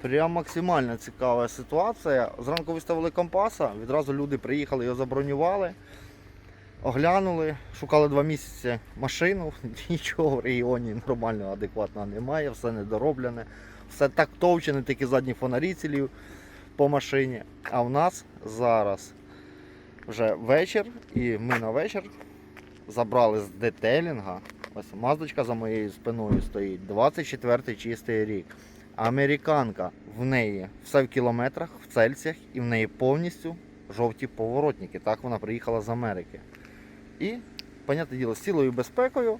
Прям максимально цікава ситуація. Зранку виставили компаса, відразу люди приїхали, його забронювали, оглянули, шукали два місяці машину. Нічого в регіоні нормального, адекватного немає, все недороблене, все так товчене, тільки задні фонарі цілі по машині. А в нас зараз вже вечір, і ми на вечір забрали з детелінга. Ось маздочка за моєю спиною стоїть. 24 чистий рік. Американка в неї все в кілометрах, в цельсіях, і в неї повністю жовті поворотники. Так вона приїхала з Америки. І, понятне діло, з цілою безпекою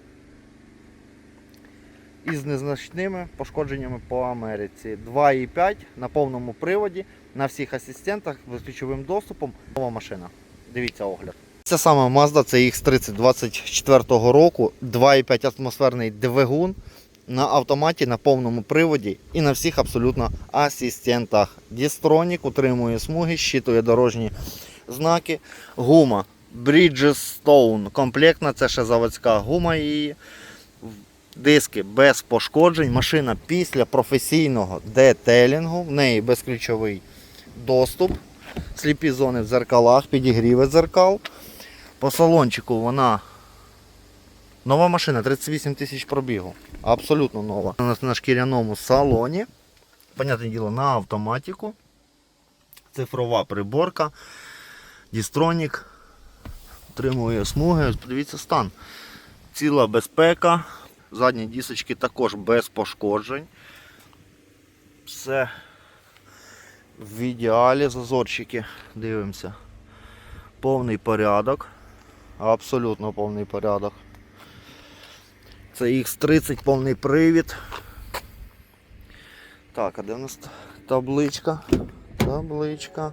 і з незначними пошкодженнями по Америці. 2,5 на повному приводі, на всіх асистентах з ключовим доступом. Нова машина. Дивіться огляд. Це саме Mazda CX-30 24 року, 2,5 атмосферний двигун на автоматі на повному приводі і на всіх абсолютно асистентах. Дістронік утримує смуги, щитує дорожні знаки. Гума Bridgestone комплектна, це ще заводська гума її. Диски без пошкоджень. Машина після професійного детелінгу, в неї безключовий доступ, сліпі зони в дзеркалах, підігріви дзеркал. По салончику вона нова машина, 38 тисяч пробігу. Абсолютно нова. У нас на шкіряному салоні. Понятне діло, на автоматику. Цифрова приборка. Дістронік. Утримує смуги. Подивіться стан. Ціла безпека. Задні дісочки також без пошкоджень. Все в ідеалі. Зазорчики. Дивимося. Повний порядок. Абсолютно повний порядок. Це X30 повний привід. Так, а де у нас табличка? Табличка.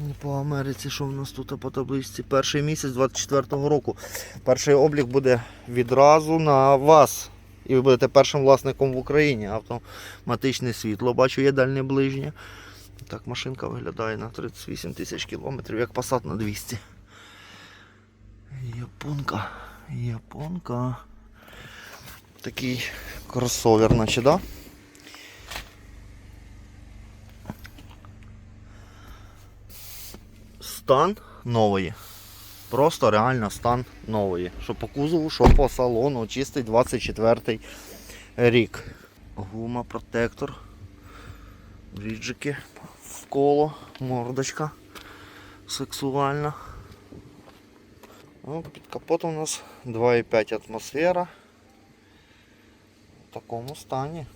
Ну, По Америці, що в нас тут по табличці? Перший місяць 24-го року. Перший облік буде відразу на вас. І ви будете першим власником в Україні. Автоматичне світло. Бачу, є дальнє ближнє. Так, машинка виглядає на 38 тисяч кілометрів, як Passat на 200. Японка. Японка. Такий кросовер, наче, да? Стан нової. Просто реально стан нової. Що по кузову, що по салону. Чистий 24 рік. Гума, протектор. Бріджики в коло, мордочка сексуальна. Ну, під капотом у нас 2,5 атмосфера. В такому стані.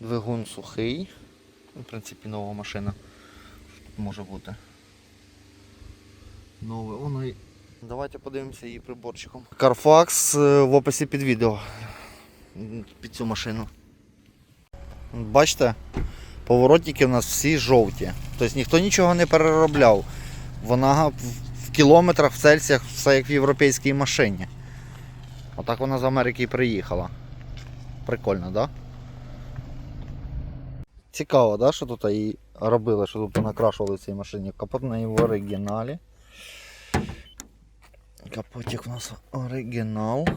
Двигун сухий. В принципі, нова машина. Тут може бути? Нове. Воно і... Давайте подивимося її приборчиком. Carfax е, в описі під відео. Під цю машину. Бачите, поворотники у нас всі жовті. Тобто ніхто нічого не переробляв. Вона кілометрах, в цельсіях, все як в європейській машині. Отак вона з Америки і приїхала. Прикольно, так? Да? Цікаво, да, що тут її робили, що тут накрашували в цій машині. Капот на в оригіналі. Капотик у нас оригінал.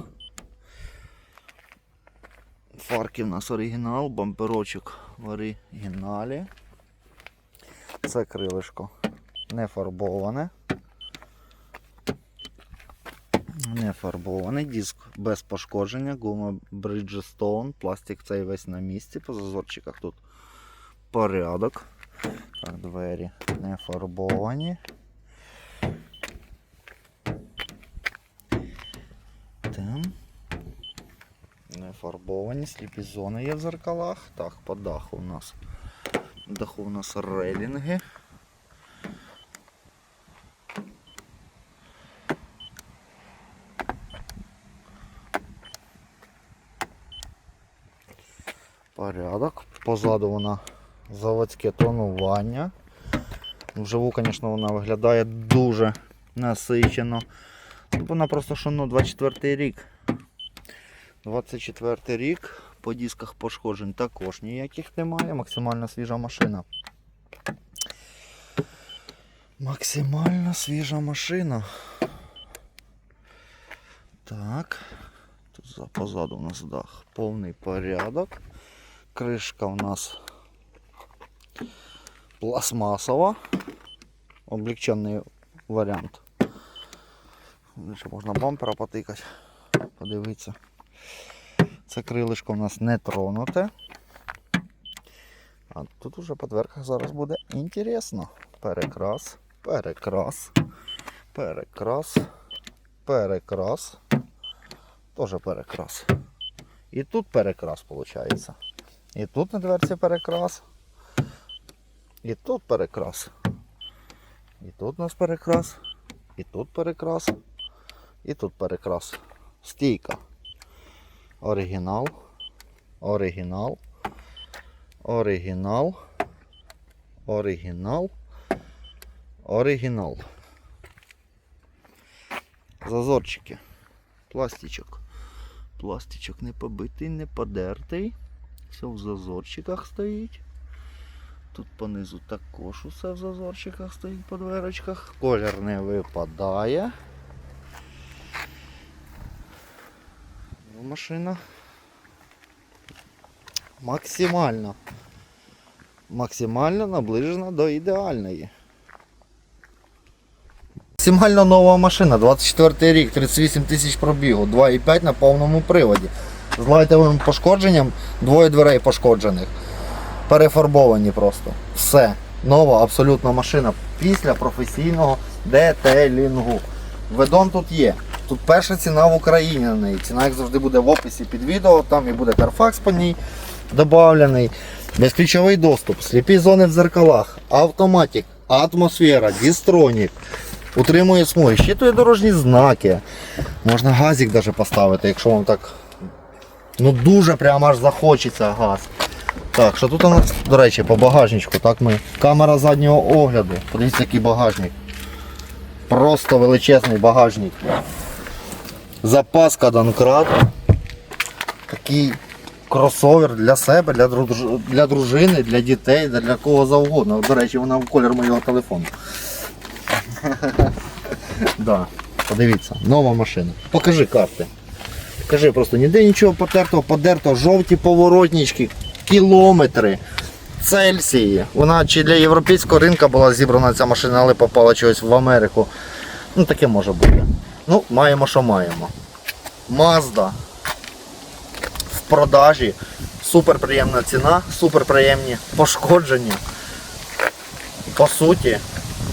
Фарки в нас оригінал, бамперочок в оригіналі. Це крилишко не фарбоване. Не фарбований диск без пошкодження, гума Bridgestone, пластик цей весь на місці, по зазорчиках тут порядок. Так, двері не фарбовані. Там. Не фарбовані, сліпі зони є в зеркалах. Так, по даху у нас. Даху у нас рейлінги. Порядок. Позаду вона заводське тонування. Вживу, звісно, вона виглядає дуже насичено. Вона просто що ну, 24 рік. 24 рік. По дисках пошкоджень також ніяких немає. Максимально свіжа машина. Максимально свіжа машина. Так. Тут позаду у нас дах. Повний порядок. Кришка у нас пластмасова. Облегчений варіант. Ще можна бампера потикати, подивитися. Це крилишко у нас не тронуте. А тут уже по дверках зараз буде інтересно. Перекрас, перекрас, перекрас, перекрас. Тоже перекрас. І тут перекрас виходить. І тут на дверці перекрас. І тут перекрас. І тут у нас перекрас. І тут перекрас. І тут перекрас. Стійка. Оригінал. Оригінал. Оригінал. Оригінал. Оригінал. Зазорчики. Пластичок. Пластичок не побитий, не подертий. Все в зазорчиках стоїть. Тут понизу також усе в зазорчиках стоїть по дверочках. Колір не випадає. Ну, Машина максимально. Максимально наближена до ідеальної. Максимально нова машина, 24 рік, 38 тисяч пробігу, 2,5 на повному приводі. З лайтовим пошкодженням, двоє дверей пошкоджених. Перефарбовані просто. Все. Нова абсолютно машина після професійного детелінгу. Ведон тут є. Тут перша ціна в Україні на неї. Ціна, як завжди, буде в описі під відео, там і буде Carfax по ній додавлений. Безключовий доступ, сліпі зони в зеркалах, автоматик, атмосфера, дістронік. Утримує смуги, щитує дорожні знаки. Можна газик навіть поставити, якщо вам так ну дуже прямо аж захочеться газ. Так, що тут у нас, до речі, по багажничку, так ми. Камера заднього огляду. Подивіться, який багажник. Просто величезний багажник. Запаска Донкрат. Такий кросовер для себе, для, друж- для дружини, для дітей, для кого завгодно. До речі, вона в колір моєго телефону. Подивіться, нова машина. Покажи карти. Покажи просто ніде нічого потертого, подертого, жовті поворотнички, кілометри, Цельсії. Вона чи для європейського ринку була зібрана ця машина, але попала чогось в Америку. Ну таке може бути. Ну, маємо, що маємо. Mazda в продажі. Супер приємна ціна, супер приємні пошкодження. По суті,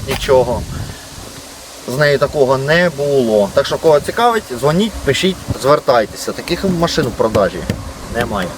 нічого. З нею такого не було. Так що кого цікавить, дзвоніть, пишіть, звертайтеся. Таких машин в продажі немає.